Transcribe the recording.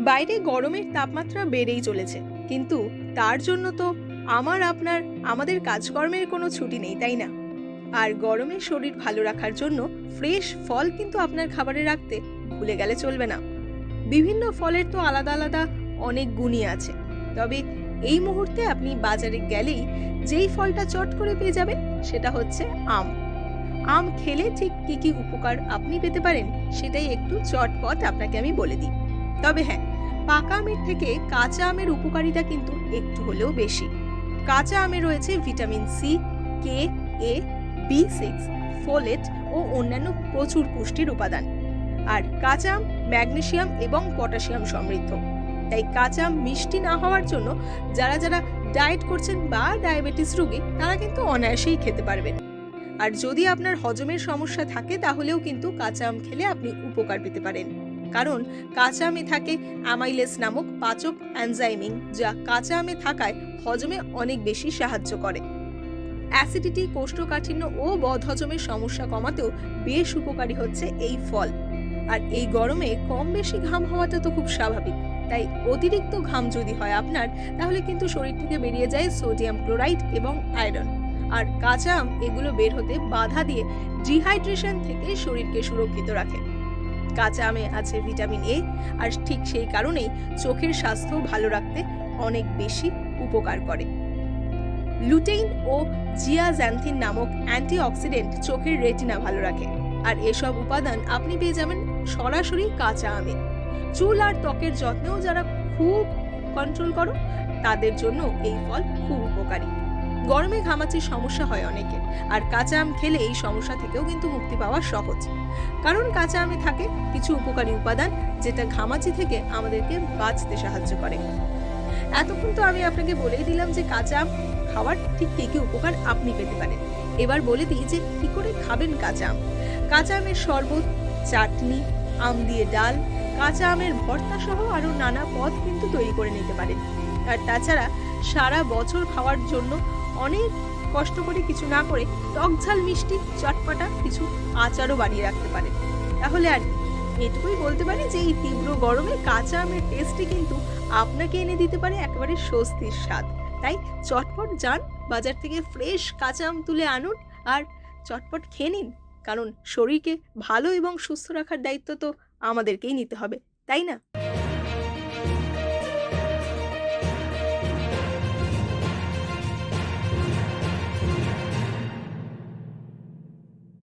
বাইরে গরমের তাপমাত্রা বেড়েই চলেছে। কিন্তু তার জন্য তো আমার, আপনার, আমাদের কাজকর্মের কোনো ছুটি নেই, তাই না? আর গরমে শরীর ভালো রাখার জন্য ফ্রেশ ফল কিন্তু আপনার খাবারে রাখতে ভুলে গেলে চলবে না। বিভিন্ন ফলের তো আলাদা আলাদা অনেক গুণই আছে। তবে এই মুহূর্তে আপনি বাজারে গেলেই যেই ফলটা চট করে পেয়ে যাবেন, সেটা হচ্ছে আম। আম খেলে ঠিক কি কি উপকার আপনি পেতে পারেন, সেটাই একটু চটপট আপনাকে আমি বলে দিই। তবে হ্যাঁ পাকা আমের থেকে কাঁচা আমের উপকারিতা কিন্তু একটু হলেও বেশি। কাঁচা আমে রয়েছে vitamin C K A B six folate ও অন্যান্য প্রচুর পুষ্টির উপাদান। আর কাঁচা আম ম্যাগনেসিয়াম এবং পটাশিয়াম সমৃদ্ধ। তাই কাঁচা আম মিষ্টি না হওয়ার জন্য যারা যারা ডায়েট করছেন বা ডায়াবেটিস রোগী, তারা কিন্তু অনায়াসেই খেতে পারবেন। আর যদি আপনার হজমের সমস্যা থাকে, তাহলেও কিন্তু কাঁচা আম খেলে আপনি উপকার পেতে পারেন। কারণ কাঁচা আমে থাকে অ্যামাইলেস নামক পাচক অ্যানজাইমিং যা কাঁচা আমে থাকায় হজমে অনেক বেশি সাহায্য করে। অ্যাসিডিটি, কোষ্ঠকাঠিন্য ও বদহজমের সমস্যা কমাতেও বেশ উপকারী হচ্ছে এই ফল। আর এই গরমে কম বেশি ঘাম হওয়াটা তো খুব স্বাভাবিক। তাই অতিরিক্ত ঘাম যদি হয় আপনার, তাহলে কিন্তু শরীর থেকে বেরিয়ে যায় সোডিয়াম ক্লোরাইড এবং আয়রন। আর কাঁচা আম এগুলো বের হতে বাধা দিয়ে ডিহাইড্রেশন থেকে শরীরকে সুরক্ষিত রাখে। কাঁচা আমে আছে ভিটামিন এ, আর ঠিক সেই কারণেই চোখের স্বাস্থ্য ভালো রাখতে অনেক বেশি উপকার করে। লুটেইন ও জিয়াজ্যান্থিন নামক অ্যান্টিঅক্সিডেন্ট চোখের রেটিনা ভালো রাখে, আর এসব উপাদান আপনি পেয়ে যাবেন সরাসরি কাঁচা আমে। চুল আর ত্বকের যত্নেও যারা খুব কন্ট্রোল করো, তাদের জন্য এই ফল খুব উপকারী। গরমে ঘামাচির সমস্যা হয় অনেকের। আর কাঁচা আম খেলে এই সমস্যা থেকেও কিন্তু মুক্তি পাওয়া সহজ। কারণ কাঁচা আমে থাকে কিছু উপকারী উপাদান যেটা ঘামাচি থেকে আমাদেরকে বাঁচতে সাহায্য করে। এতক্ষণ তো আমি আপনাকে বলেই দিলাম যে কাঁচা আম খাওয়ার ঠিক কী কী উপকার আপনি পেতে পারেন। এবার বলে দিই যে কী করে খাবেন কাঁচা আম? কাঁচা আমের শরবত, চাটনি, আম দিয়ে ডাল, কাঁচা আমের ভর্তা সহ আরও নানা পদ কিন্তু তৈরি করে নিতে পারেন। আর তাছাড়া সারা বছর খাওয়ার জন্য অনেক কষ্ট করে কিছু না করে টক ঝাল মিষ্টি, চটপাটা কিছু আচারও বানিয়ে রাখতে পারেন তাহলে আর এটুকুই বলতে পারি যে এই তীব্র গরমে কাঁচা আমের টেস্টই কিন্তু আপনাকে এনে দিতে পারে একেবারে স্বস্তির স্বাদ। তাই চটপট যান, বাজার থেকে ফ্রেশ কাঁচা আম তুলে আনুন আর চটপট খেয়ে নিন। কারণ শরীরকে ভালো এবং সুস্থ রাখার দায়িত্ব তো আমাদেরকেই নিতে হবে, তাই না?